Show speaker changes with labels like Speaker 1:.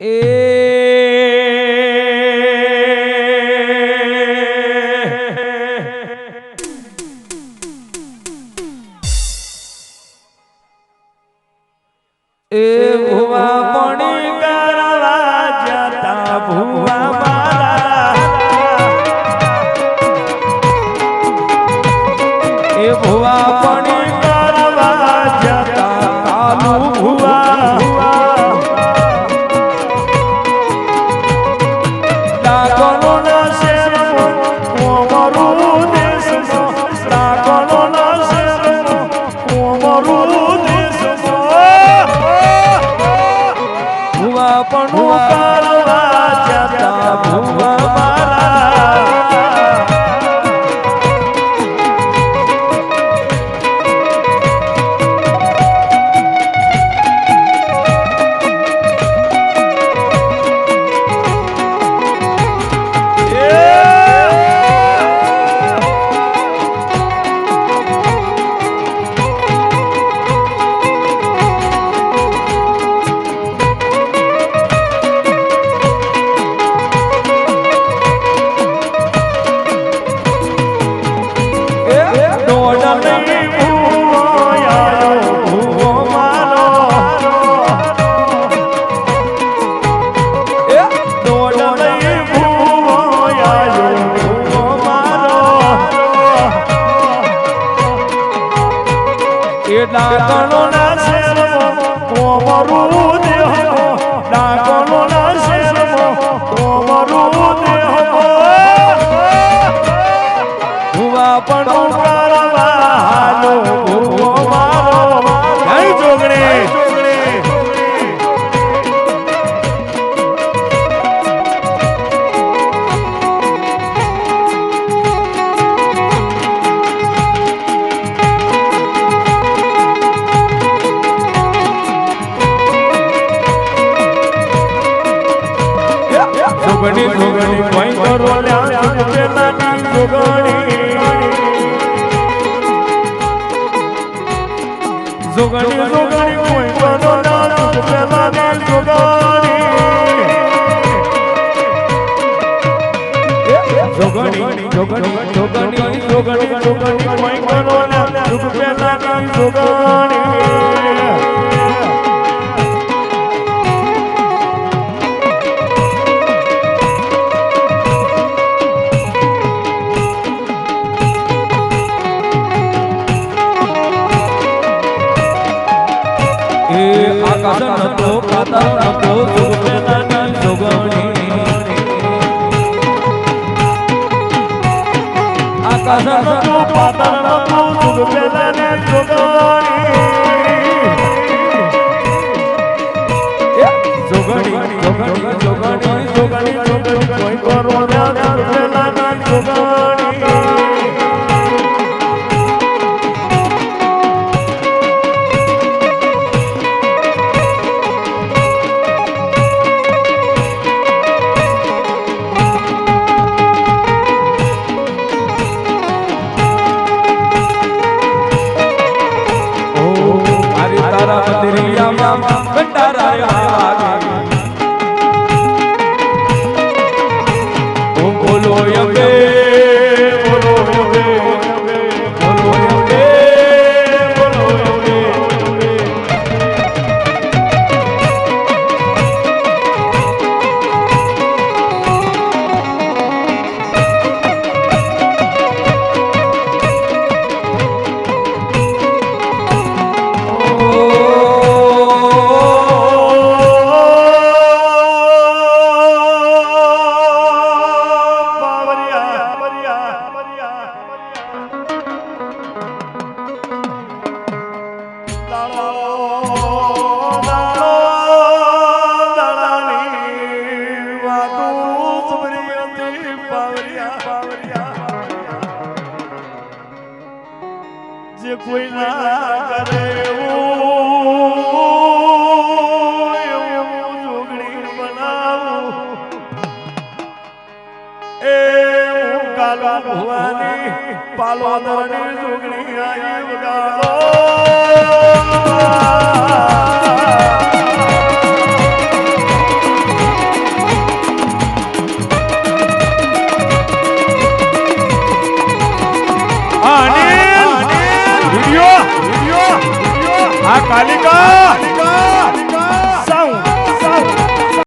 Speaker 1: એ ભુવા પણ કરવા જતા ભુવા ભુવા પણ કરવા એ ડાકણો જોગણી જોગણી કોઈ કરો લ્યા પેલાની જોગણી જોગણી કોઈ કરો લ્યા જોગણી જોગણી જોગણી જોગણી જોગણી જોગણી કોઈ એ આકાશ નતો પાતાળ નતો જોગ પેલાની જોગણી. આકાશ નતો પાતાળ નતો જોગ જોગણી જોગણી જોગણી જોગણી. ઓ જે કોઈ ના કરે એવું જોગણી બનાવું. એ હું કાલા ભવાની પાલોદરની જોગણી આવી વગાડો. અનિલ આ કાલિકા!